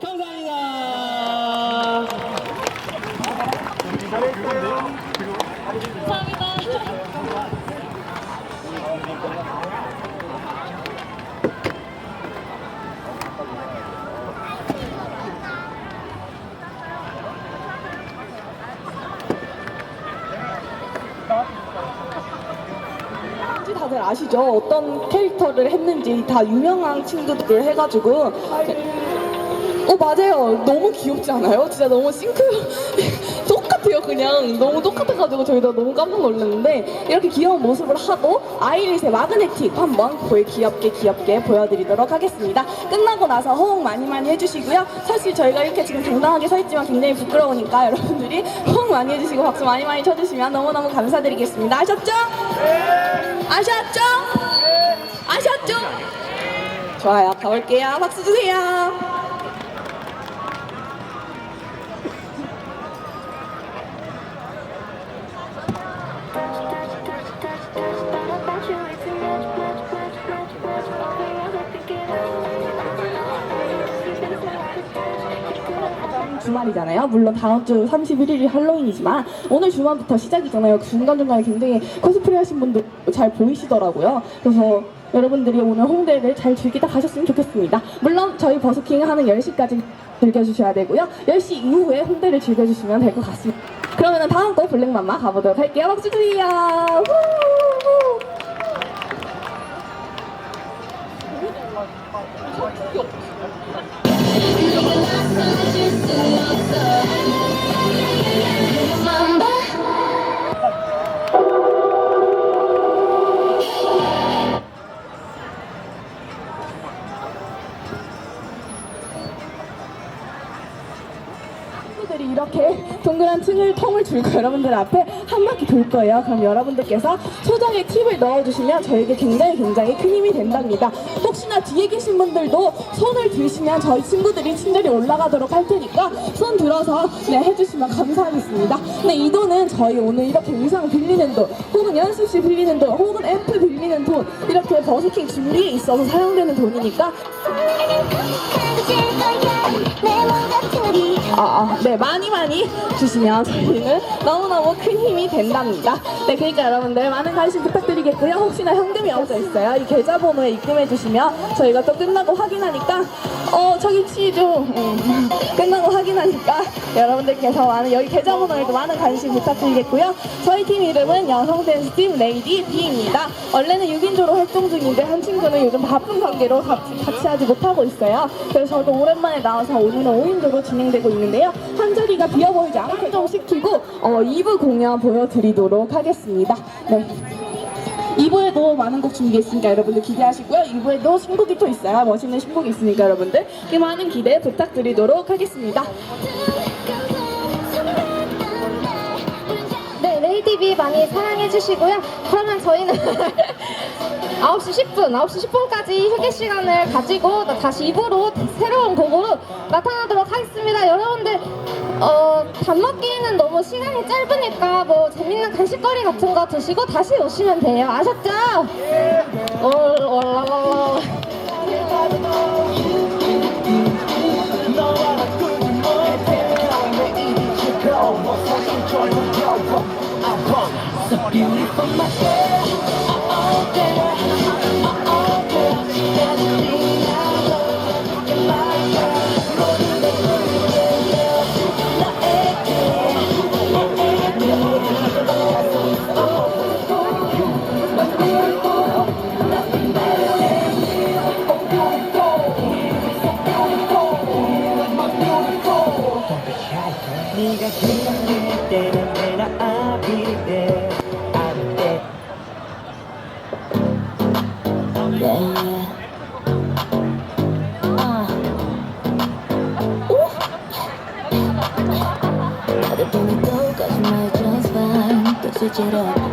감사합니다. 다들 아시죠? 어떤 캐릭터를 했는지 다 유명한 친구들을 해가지고 어 맞아요 너무 귀엽지 않아요? 진짜 너무 싱크 똑같아요 그냥 너무 똑같아가지고 저희도 너무 깜짝 놀랐는데 이렇게 귀여운 모습을 하고 아이릿의 마그네틱 한번 보여 귀엽게 귀엽게 보여드리도록 하겠습니다 끝나고 나서 호응 많이 많이 해주시고요 사실 저희가 이렇게 지금 당당하게 서 있지만 굉장히 부끄러우니까 여러분들이 호응 많이 해주시고 박수 많이 많이 쳐주시면 너무너무 감사드리겠습니다 아셨죠? 아셨죠? 아셨죠? 좋아요. 가볼게요. 박수 주세요. 주말이잖아요. 물론 다음 주 31일이 할로윈이지만 오늘 주말부터 시작이잖아요. 중간중간에 굉장히 코스프레 하신 분들 잘 보이시더라고요. 그래서 여러분들이 오늘 홍대를 잘 즐기다 가셨으면 좋겠습니다. 물론 저희 버스킹 하는 10시까지 즐겨주셔야 되고요. 10시 이후에 홍대를 즐겨주시면 될 것 같습니다. 그러면 다음 곡 블랙맘마 가보도록 할게요. 박수 주세요. 후! 친구들이 이렇게 동그란 층을 통을 줄고 여러분들 앞에 한 바퀴 돌 거예요. 그럼 여러분들께서 소정의 팁을 넣어주시면 저에게 굉장히 굉장히 큰 힘이 된답니다. 뒤에 계신 분들도 손을 들시면 저희 친구들이 친절히 올라가도록 할 테니까 손 들어서 네 해주시면 감사하겠습니다. 네 이 돈은 저희 오늘 이렇게 의상 빌리는 돈, 혹은 연습실 빌리는 돈, 혹은 앰프 빌리는 돈 이렇게 버스킹 준비에 있어서 사용되는 돈이니까 아, 아, 네, 많이 많이 주시면 저희는 너무너무 큰 힘이 된답니다. 네, 그러니까 여러분들 많은 관심 부탁드리겠고요. 혹시나 현금이 없어 있어요. 이 계좌번호에 입금해 주시면 저희가 또 끝나고 확인하니까, 어, 저기 치즈, 음, 끝나고 확인하니까 여러분들께서 많은, 여기 계좌번호에도 많은 관심 부탁드리겠고요. 저희 팀 이름은 여성 댄스 팀 레이디 D입니다. 원래는 6인조로 활동 중인데 한 친구는 요즘 바쁜 관계로 같이, 같이 하지 못하고 있어요. 그래서 저도 오랜만에 나와서 오늘은 5인조로 진행되고 있는데요. 한 자리가 비어 보이지 않게 좀 시키고 어, 2부 공연 보여드리도록 하겠습니다. 네. 2부에도 많은 곡 준비했으니까 여러분들 기대하시고요. 2부에도 신곡이 또 있어요. 멋있는 신곡이 있으니까 여러분들 그 많은 기대 부탁드리도록 하겠습니다. 네, 레이디비 많이 사랑해주시고요. 그러면 저희는 9시 10분, 9시 10분까지 휴게 시간을 가지고 다시 입으로 새로운 곡으로 나타나도록 하겠습니다. 여러분들, 어, 밥 먹기에는 너무 시간이 짧으니까 뭐 재밌는 간식거리 같은 거 드시고 다시 오시면 돼요. 아셨죠? 올, 올라라라. 네가 こち。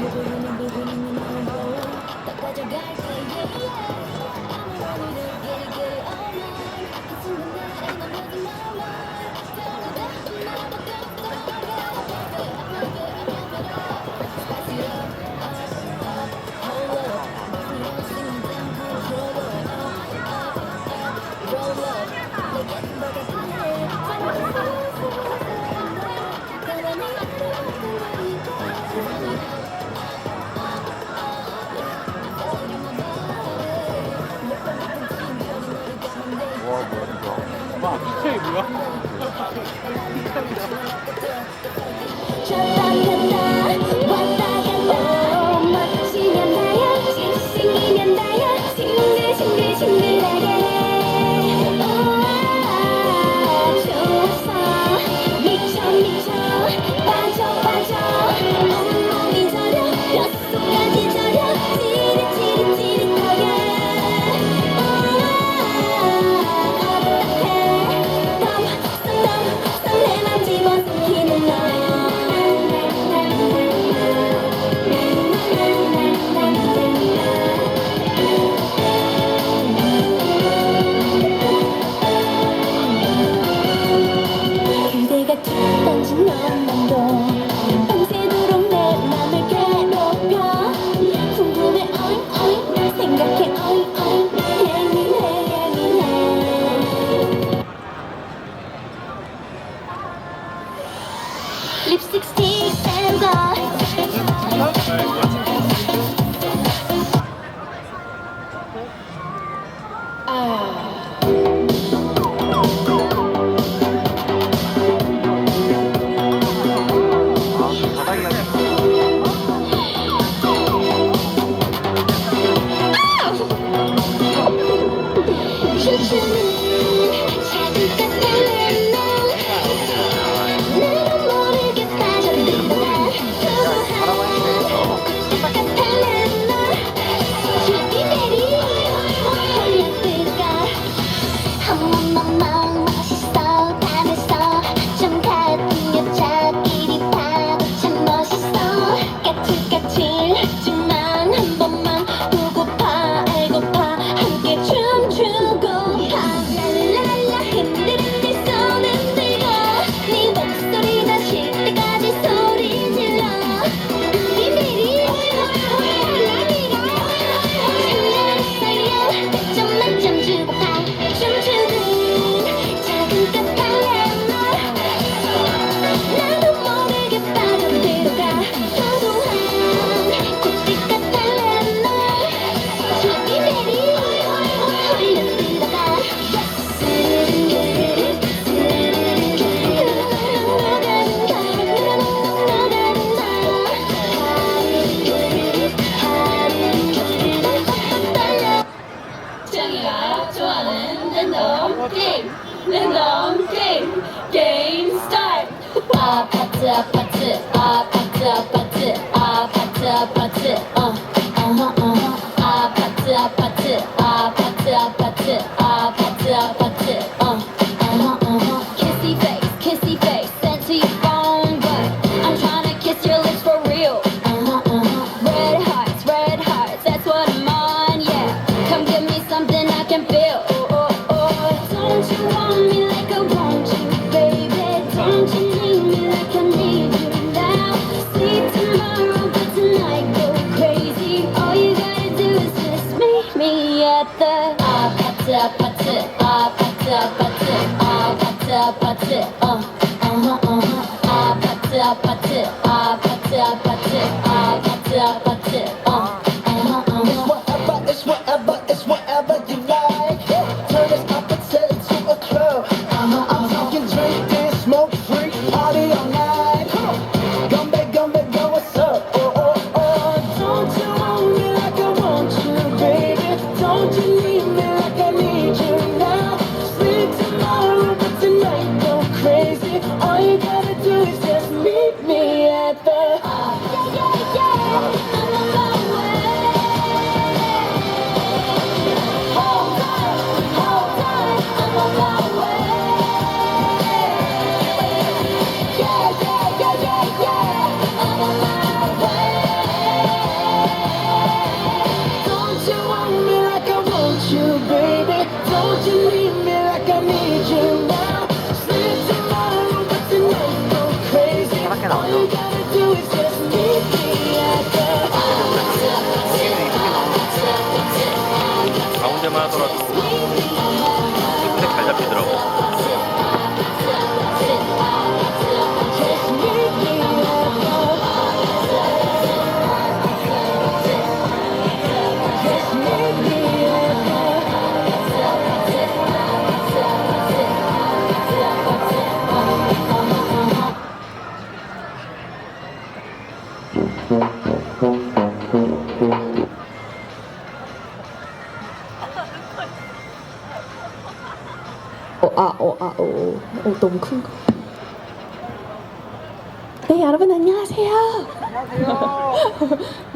You're gonna. Lipstick sticks and.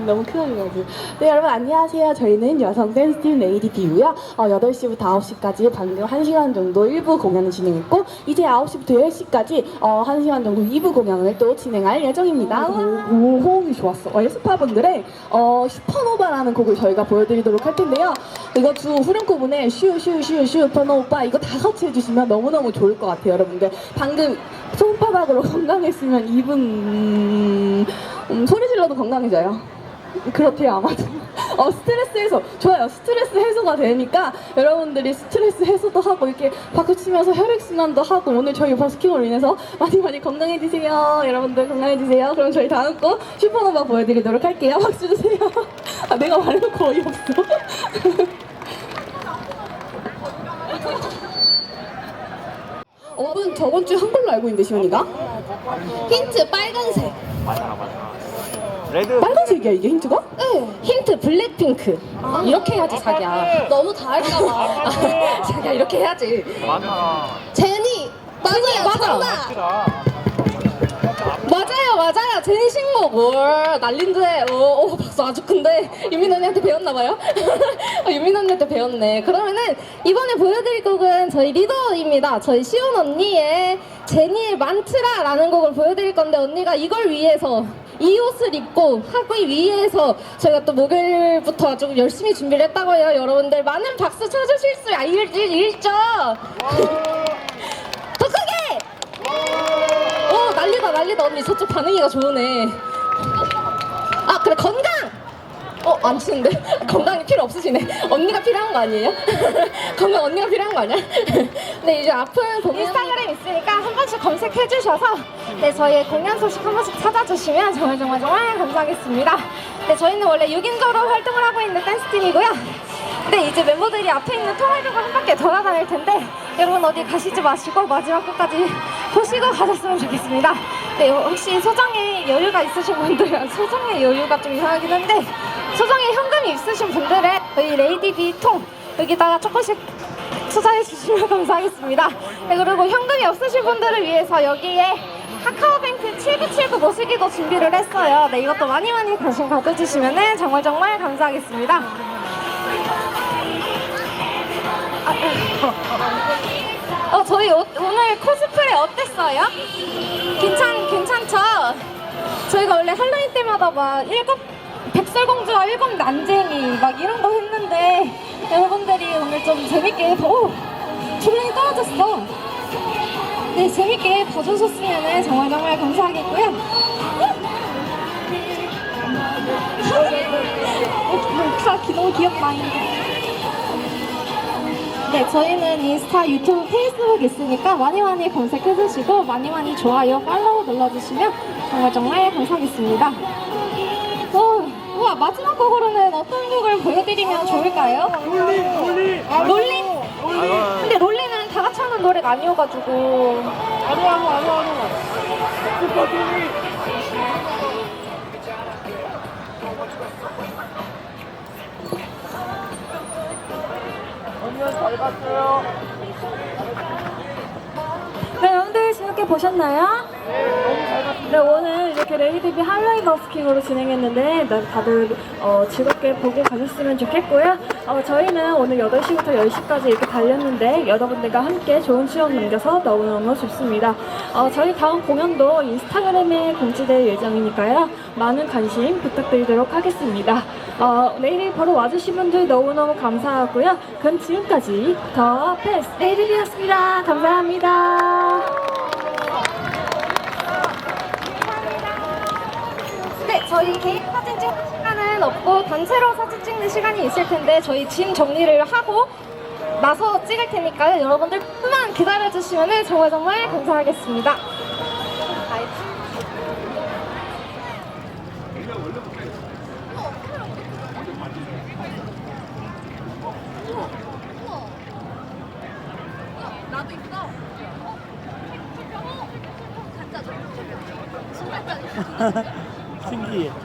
너무 크게 가지고. 네, 여러분 안녕하세요. 저희는 여성 댄스팀 레이디디고요. 어, 8시부터 9시까지 방금 1시간 정도 1부 공연을 진행했고 이제 9시부터 10시까지 어, 1시간 정도 2부 공연을 또 진행할 예정입니다. 오, 호응이 좋았어. 어, 에스파분들의 어, 슈퍼노바라는 곡을 저희가 보여드리도록 할 텐데요. 이거 주 후렴 부분에 슈슈슈 슈퍼노바 이거 다 같이 해주시면 너무너무 좋을 것 같아요, 여러분들. 방금 손바닥으로 건강했으면 입은 음, 음, 소리 질러도 건강해져요. 그렇대요 아마도. 어 스트레스 해소 좋아요. 스트레스 해소가 되니까 여러분들이 스트레스 해소도 하고 이렇게 박수 치면서 혈액 순환도 하고 오늘 저희 버스킹으로 인해서 많이 많이 건강해지세요. 여러분들 건강해지세요. 그럼 저희 다음 곡 슈퍼노바 보여드리도록 할게요. 박수 주세요. 아 내가 말해놓고 어이없어. 어분 저번 주 한글로 알고 있는데 시원이가? 힌트 빨간색. 레드 빨간색이야 이게 힌트가? 네. 힌트 블랙핑크. 이렇게 해야지 자기야. 너무 다 할까봐. 자기야 이렇게 해야지. 많아. 제니 맞아요. 맞아. 정답. 맞아요, 맞아요. 제니 신곡. 월 난린데. 오, 오, 박수 아주 큰데. 유민 언니한테 배웠나봐요. 어, 유민 언니한테 배웠네. 그러면은 이번에 보여드릴 곡은 저희 리더입니다. 저희 시온 언니의 제니의 만트라라는 곡을 보여드릴 건데 언니가 이걸 위해서 이 옷을 입고 하기 위해서 저희가 또 목요일부터 좀 열심히 준비를 했다고요. 여러분들 많은 박수 쳐주실 수 있- 있죠? 더 크게! 오 난리다 난리다 언니 저쪽 반응이가 좋으네 아 그래 건강 어 안 치는데 건강이 필요 없으시네 언니가 필요한 거 아니에요? 건강 언니가 필요한 거 아니야? 네 이제 앞은 공연 인스타그램 있으니까 한 번씩 검색해 주셔서 네 저희의 공연 소식 한 번씩 찾아주시면 정말 정말 정말 감사하겠습니다 네 저희는 원래 6인조로 활동을 하고 있는 댄스팀이고요 네 이제 멤버들이 앞에 있는 통화벽을 한 바퀴 돌아다닐 텐데 여러분 어디 가시지 마시고 마지막 끝까지 보시고 가셨으면 좋겠습니다. 네 혹시 소정에 여유가 있으신 분들은 소정의 여유가 좀 이상하긴 한데 소정에 현금이 있으신 분들은 저희 레이디비 통 여기다가 조금씩 투자해 주시면 감사하겠습니다. 네 그리고 현금이 없으신 분들을 위해서 여기에 카카오뱅크 7979 모시기도 준비를 했어요. 네 이것도 많이 많이 관심 가져주시면 정말 정말 감사하겠습니다. 어, 저희 옷- 오늘 코스프레 어땠어요? 괜찮, 괜찮죠? 저희가 원래 할로윈 때마다 막 일곱, 백설공주와 일곱 난쟁이 막 이런 거 했는데 여러분들이 오늘 좀 재밌게, 오! 조명이 떨어졌어. 네, 재밌게 봐주셨으면 정말 정말 감사하겠고요. 다 너무 귀엽다. 네, 저희는 인스타, 유튜브, 페이스북 있으니까 많이 많이 검색해주시고 많이 많이 좋아요, 팔로우 눌러주시면 정말 정말 감사하겠습니다. 어, 우와, 마지막 곡으로는 어떤 곡을 보여드리면 좋을까요? 롤링! 롤링! 아, 롤링? 근데 롤링은 다 같이 하는 노래가 아니어가지고. 아노, 아노, 아노, 아 노. 네, 여러분들 재밌게 보셨나요? 네, 오늘 이렇게 레이디비 할로윈 버스킹으로 진행했는데 네, 다들 어, 즐겁게 보고 가셨으면 좋겠고요. 어, 저희는 오늘 8시부터 10시까지 이렇게 달렸는데 여러분들과 함께 좋은 추억 남겨서 너무너무 좋습니다. 어, 저희 다음 공연도 인스타그램에 공지될 예정이니까요. 많은 관심 부탁드리도록 하겠습니다. 어, 내일 보러 와주신 분들 너무너무 감사하고요. 그럼 지금까지 더 베스트 레이디비였습니다. 감사합니다. 네, 저희 개인 사진 찍는 시간은 없고 단체로 사진 찍는 시간이 있을 텐데 저희 짐 정리를 하고 나서 찍을 테니까요. 여러분들 조금만 기다려주시면 정말 정말 감사하겠습니다. 신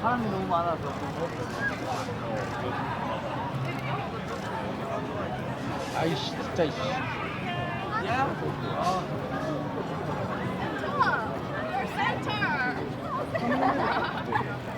사람이 너무 많아서. 아이씨, 진짜 이씨.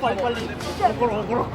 빨리 빨리. 오거로 오거로.